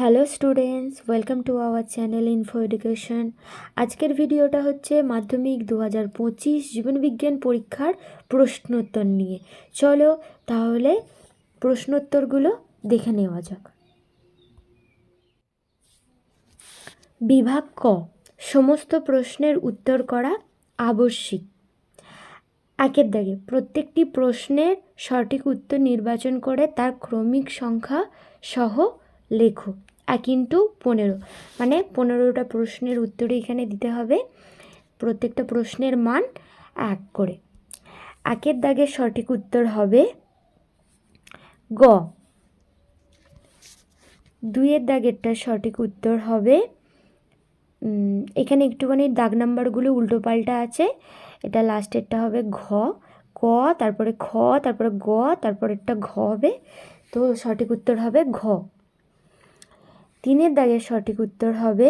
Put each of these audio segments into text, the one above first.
Hello students welcome to our channel info education আজকের ভিডিওটা হচ্ছে মাধ্যমিক দু হাজার পঁচিশ জীবনবিজ্ঞান পরীক্ষার প্রশ্নোত্তর নিয়ে। চলো তাহলে প্রশ্নোত্তরগুলো দেখে নেওয়া যাক। বিভাগ ক, সমস্ত প্রশ্নের উত্তর করা আবশ্যিক। একের দাগে, প্রত্যেকটি প্রশ্নের সঠিক উত্তর নির্বাচন করে তার ক্রমিক সংখ্যা সহ লেখো। এক ইন্টু পনেরো। মানে পনেরোটা প্রশ্নের উত্তরে এখানে দিতে হবে। প্রত্যেকটা প্রশ্নের মান এক করে। একের দাগের সঠিক উত্তর হবে গ। দুইয়ের দাগেরটা সঠিক উত্তর হবে এখানে একটুখানি দাগ নাম্বারগুলো উল্টো পাল্টা আছে। এটা লাস্টেরটা হবে ঘ। ক, তারপরে খ, তারপরে গ, তারপরেরটা ঘ হবে। তো সঠিক উত্তর হবে ঘ। তিনের দাগের সঠিক উত্তর হবে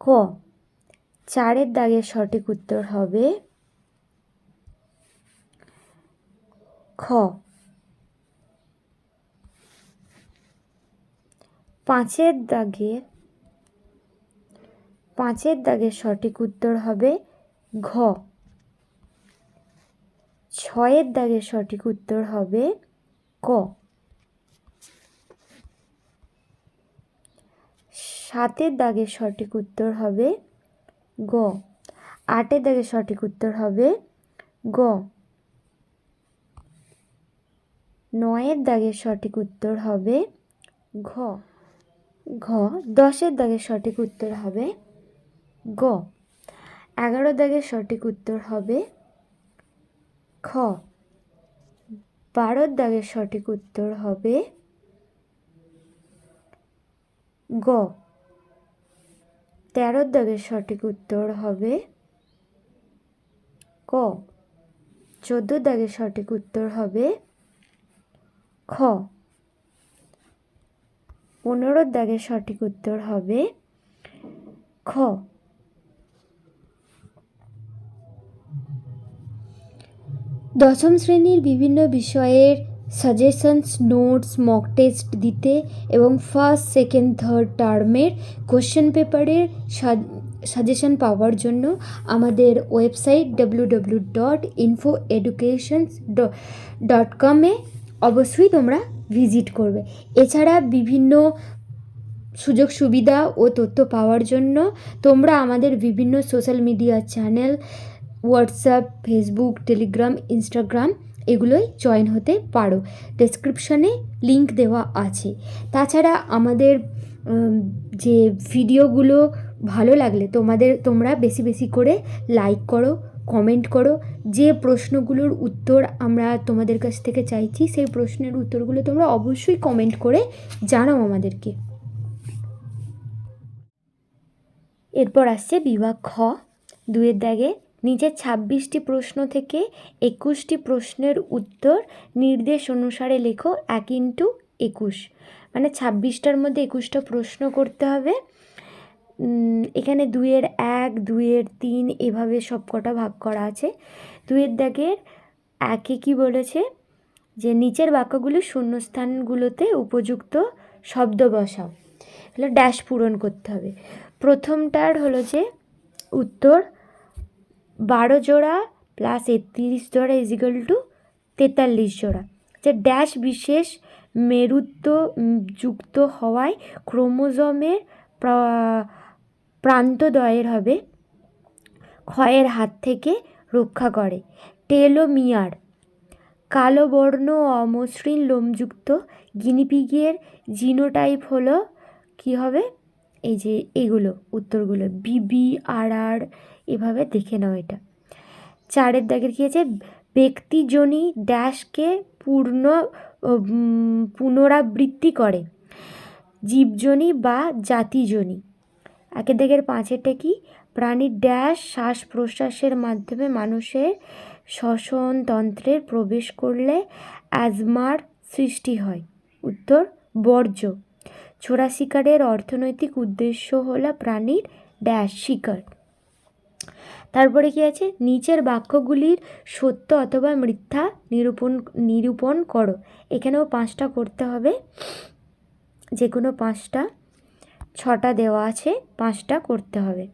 ক। চারের দাগের সঠিক উত্তর হবে খ। পাঁচের দাগের পাঁচের দাগের সঠিক উত্তর হবে ঘ। ছয়ের দাগের সঠিক উত্তর হবে ক। সাতের দাগের সঠিক উত্তর হবে গ। আটের দাগের সঠিক উত্তর হবে গ। নয়ের দাগের সঠিক উত্তর হবে ঘ। ঘ। দশের দাগের সঠিক উত্তর হবে গ। এগারো দাগের সঠিক উত্তর হবে খ। বারোর দাগের সঠিক উত্তর হবে গ। তেরোর দাগের সঠিক উত্তর হবে ক। চোদ্দ দাগের সঠিক উত্তর হবে খ। পনেরোর দাগের সঠিক উত্তর হবে খ। দশম শ্রেণির বিভিন্ন বিষয়ের সাজেশনস, নোটস, মক টেস্ট দিতে এবং ফার্স্ট, সেকেন্ড, থার্ড টার্মের কোশ্চেন পেপারের সাজেশন পাওয়ার জন্য আমাদের website W W dot info educations dot কমে অবশ্যই তোমরা ভিজিট করবে। এছাড়া বিভিন্ন সুযোগ সুবিধা ও তথ্য পাওয়ার জন্য তোমরা আমাদের বিভিন্ন social media channel WhatsApp Facebook Telegram Instagram এগুলোই জয়েন হতে পারো। ডেসক্রিপশানে লিংক দেওয়া আছে। তাছাড়া আমাদের যে ভিডিওগুলো ভালো লাগলে তোমাদের, তোমরা বেশি বেশি করে লাইক করো কমেন্ট করো। যে প্রশ্নগুলোর উত্তর আমরা তোমাদের কাছ থেকে চাইছি, সেই প্রশ্নের উত্তরগুলো তোমরা অবশ্যই কমেন্ট করে জানাও আমাদেরকে। এরপর আসছে বিভাগ খ, দুয়ের দাগে নিচের ছাব্বিশটি প্রশ্ন থেকে একুশটি প্রশ্নের উত্তর নির্দেশ অনুসারে লেখো এক ইন্টু একুশ। মানে ছাব্বিশটার মধ্যে একুশটা প্রশ্ন করতে হবে। এখানে দুইয়ের এক, দুইয়ের তিন এভাবে সব কটা ভাগ করা আছে। দুইয়ের দাগের একে কি বলেছে? যে নিচের বাক্যগুলি শূন্যস্থানগুলোতে উপযুক্ত শব্দ বসাও। হলো ড্যাশ পূরণ করতে হবে। প্রথমটার হলো যে উত্তর বারো জোড়া প্লাস একত্রিশ জোড়া ইজিক্যাল টু তেতাল্লিশ জোড়া। যে ড্যাশ বিশেষ মেরুত্ব যুক্ত হওয়ায় ক্রোমোজোমের প্রা- প্রান্তদ্বয়ের হবে ক্ষয়ের হাত থেকে রক্ষা করে। টেলোমিয়ার, কালো বর্ণ অমসৃণ লোমযুক্ত, গিনিপিগের জিনোটাইপ হলো কি হবে? এই যে এগুলো, উত্তরগুলো বিবি আর আর এভাবে দেখে নাও এটা। চারের দাগের কী আছে? ব্যক্তিজনী ড্যাশকে পূর্ণ পুনরাবৃত্তি করে। জীবজনী বা জাতিজনী একের দাগের পাঁচেরটা কি? প্রাণীর ড্যাশ শ্বাস প্রশ্বাসের মাধ্যমে মানুষের শ্বসনতন্ত্রের প্রবেশ করলে অ্যাজমার সৃষ্টি হয়। উত্তর, বর্জ্য। ছোড়া শিকারের অর্থনৈতিক উদ্দেশ্য হলো প্রাণীর ড্যাশ শিকার। তারপরে কি আছে? নিচের বাক্যগুলির সত্য অথবা মিথ্যা নিরূপণ নিরূপণ করো। এখানেও পাঁচটা করতে হবে। যে কোনো পাঁচটা, ছটা দেওয়া আছে, পাঁচটা করতে হবে।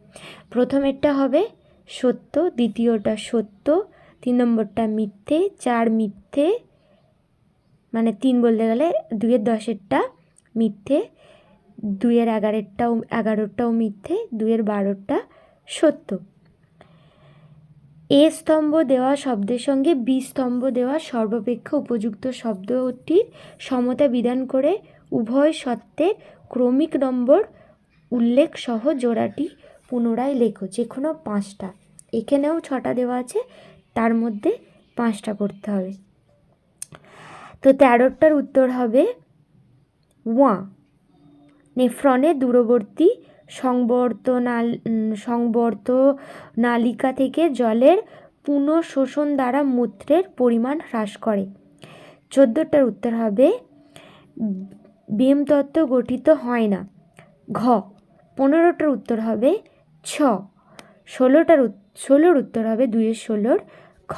প্রথমেরটা হবে সত্য, দ্বিতীয়টা সত্য, তিন নম্বরটা মিথ্যে, চার মিথ্যে মানে তিন বলতে গেলে দুইয়ের দশেরটা। মিথ্যে, দুইয়ের এগারোটাও এগারোটাও মিথ্যে, দুইয়ের বারোটা সত্য। এ স্তম্ভ দেওয়া শব্দের সঙ্গে বি স্তম্ভ দেওয়া সর্বাপেক্ষা উপযুক্ত শব্দটির সমতা বিধান করে উভয় সত্ত্বের ক্রমিক নম্বর উল্লেখ সহ জোড়াটি পুনরায় লেখো, যে কোনো পাঁচটা। এখানেও ছটা দেওয়া আছে, তার মধ্যে পাঁচটা করতে হবে। তো তেরোটার উত্তর হবে ওয়া। নেফ্রনে দূরবর্তী সংবর্তনাল সংবর্ত নালিকা থেকে জলের পুনঃশোষণ দ্বারা মূত্রের পরিমাণ হ্রাস করে। চোদ্দোটার উত্তর হবে তত্ত্ব গঠিত হয় না। ঘ, পনেরোটার উত্তর হবে, ছ, ষোলোটার ষোলোর উত্তর হবে দুইয়ের ষোলোর খ,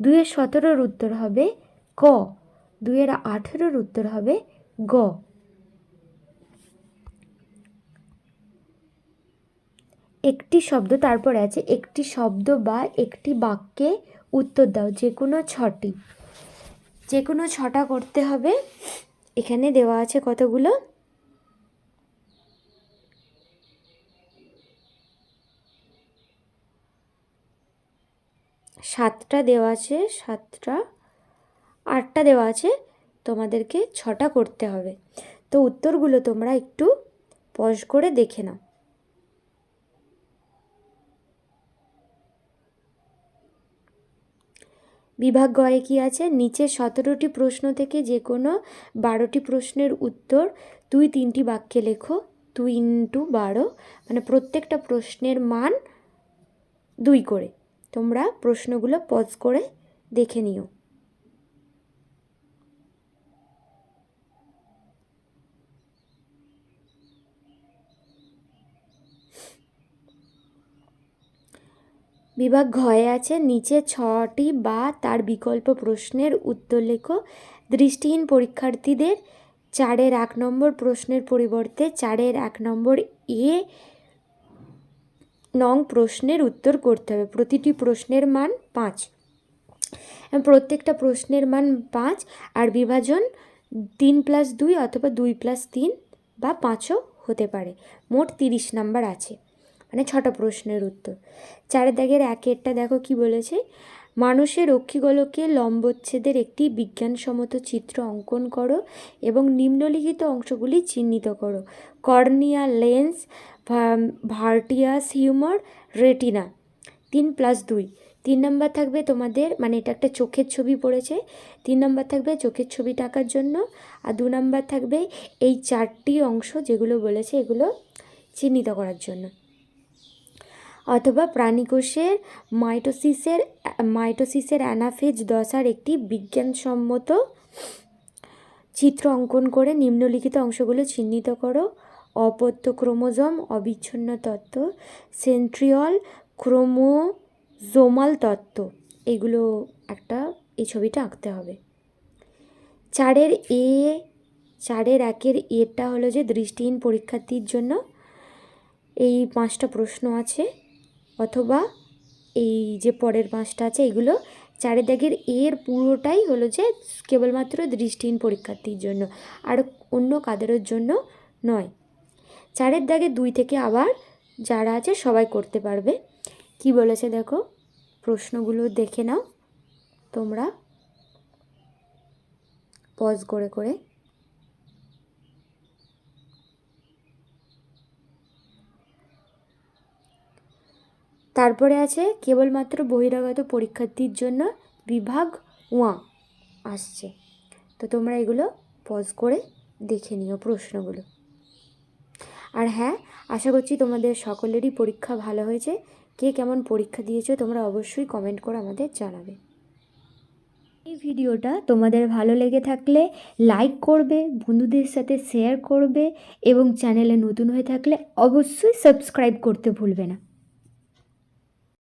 দুইয়ের সতেরোর উত্তর হবে ক, দুইয়ের আঠেরোর উত্তর হবে গ। একটি শব্দ, তারপরে আছে, একটি শব্দ বা একটি বাক্যে উত্তর দাও, যে কোনো ছটি। যে কোনো ছটা করতে হবে। এখানে দেওয়া আছে কতগুলো? সাতটা দেওয়া আছে, সাতটা। আটটা দেওয়া আছে তোমাদেরকে ছটা করতে হবে। তো উত্তরগুলো তোমরা একটু পজ করে দেখে নাও। বিভাগ গয়ে কি আছে? নিচে সতেরোটি প্রশ্ন থেকে যে কোনো বারোটি প্রশ্নের উত্তর দুই তিনটি বাক্যে লেখো। দুই ইন্টু বারো মানে প্রত্যেকটা প্রশ্নের মান দুই করে। তোমরা প্রশ্নগুলো পজ করে দেখে নিও। বিভাগ ঘয়ে আছে। নিচে ছটি বা তার বিকল্প প্রশ্নের উত্তর লেখো। দৃষ্টিহীন পরীক্ষার্থীদের চারের এক নম্বর প্রশ্নের পরিবর্তে চারের এক নম্বর এ নং প্রশ্নের উত্তর করতে হবে। প্রতিটি প্রশ্নের মান পাঁচ। প্রত্যেকটা প্রশ্নের মান পাঁচ আর বিভাজন তিন প্লাস দুই অথবা দুই প্লাস তিন বা পাঁচও হতে পারে। মোট তিরিশ নাম্বার আছে। মানে ছটা প্রশ্নের উত্তর। চার দাগের একেরটা দেখো কি বলেছে? মানুষের অক্ষিগোলকে লম্বচ্ছেদের একটি বিজ্ঞানসম্মত চিত্র অঙ্কন করো এবং নিম্নলিখিত অংশগুলি চিহ্নিত করো। কর্নিয়া লেন্স ভার্টিয়াস হিউমার, রেটিনা। তিন প্লাস দুই। তিন নম্বর থাকবে তোমাদের মানে এটা একটা চোখের ছবি পড়েছে। তিন নম্বর থাকবে চোখের ছবি টাকার জন্য। আর দু নম্বর থাকবে এই চারটি অংশ যেগুলো বলেছে এগুলো চিহ্নিত করার জন্য। অথবা প্রাণীকোষের মাইটোসিসের মাইটোসিসের অ্যানাফেজ দশার একটি বিজ্ঞানসম্মত চিত্র অঙ্কন করে নিম্নলিখিত অংশগুলো চিহ্নিত করো। অপত্য ক্রোমোজম, অবিচ্ছিন্ন তত্ত্ব, সেন্ট্রিয়ল ক্রোমোজোমাল তত্ত্ব, এগুলো একটা এই ছবিটা আঁকতে হবে। চারের এ, চারের একের এটা হলো যে দৃষ্টিহীন পরীক্ষার্থীর জন্য। এই পাঁচটা প্রশ্ন আছে। অথবা এই যে পরের পাঁচটা আছে, এগুলো চারের এর পুরোটাই হলো যে কেবলমাত্র দৃষ্টিহীন পরীক্ষার্থীর জন্য, আর অন্য কাদেরও জন্য নয়। চারের দাগে দুই থেকে আবার যারা আছে সবাই করতে পারবে। কি বলেছে দেখো? প্রশ্নগুলো দেখে নাও তোমরা। পজ করে করে। তারপরে আছে কেবলমাত্র বহিরাগত পরীক্ষার্থীর জন্য বিভাগ ওয়া আসছে। তো তোমরা এগুলো পজ করে দেখে নিও প্রশ্নগুলো। আর হ্যাঁ আশা করছি তোমাদের সকলেরই পরীক্ষা ভালো হয়েছে। কে কেমন পরীক্ষা দিয়েছ তোমরা অবশ্যই কমেন্ট করে আমাদের জানাবে। এই ভিডিওটা তোমাদের ভালো লেগে থাকলে লাইক করবে, বন্ধুদের সাথে শেয়ার করবে এবং চ্যানেলে নতুন হয়ে থাকলে অবশ্যই সাবস্ক্রাইব করতে ভুলবে না।